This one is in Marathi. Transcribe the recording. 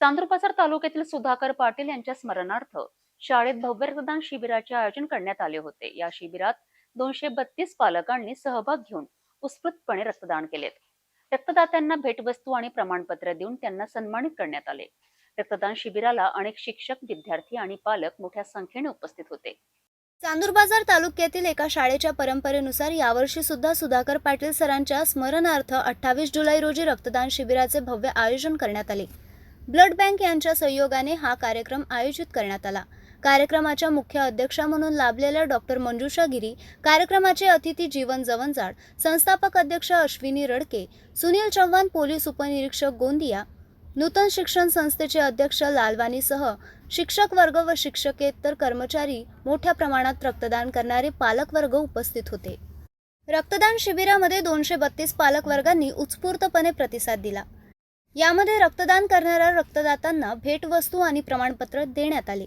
चांदूरपासर तालुक्यातील सुधाकर पाटील यांच्या स्मरणार्थ शाळेत भव्य रक्तदान शिबिराचे आयोजन करण्यात आले होते. या शिबिरात दोनशे बत्तीस पालकांनी सहभाग घेऊन उत्स्फूर्तपणे रक्तदान केले. रक्तदात्यांना भेटवस्तू आणि प्रमाणपत्र देऊन त्यांना सन्मानित करण्यात आले. रक्तदान शिबिराला अनेक शिक्षक विद्यार्थी आणि पालक मोठ्या संख्येने उपस्थित होते. चांदूरबाजार तालुक्यातील एका शाळेच्या परंपरेनुसार यावर्षी सुद्धा सुधाकर पाटील सरांच्या स्मरणार्थ अठ्ठावीस जुलै रोजी रक्तदान शिबिराचे भव्य आयोजन करण्यात आले. ब्लड बँक यांच्या सहयोगाने हा कार्यक्रम आयोजित करण्यात आला. कार्यक्रमाच्या मुख्य अध्यक्षा म्हणून लाभलेल्या डॉक्टर मंजुषा गिरी कार्यक्रमाचे अतिथी जीवन जवनजाड संस्थापक अध्यक्ष अश्विनी रडके सुनील चव्हाण पोलीस उपनिरीक्षक गोंदिया नूतन शिक्षण संस्थेचे अध्यक्ष लालवानीसह शिक्षक वर्ग व शिक्षकेतर कर्मचारी मोठ्या प्रमाणात रक्तदान करणारे पालकवर्ग उपस्थित होते. रक्तदान शिबिरामध्ये दोनशे बत्तीस पालकवर्गांनी उत्स्फूर्तपणे प्रतिसाद दिला. यामध्ये रक्तदान करणाऱ्या रक्तदात्यांना भेटवस्तू आणि प्रमाणपत्र देण्यात आले.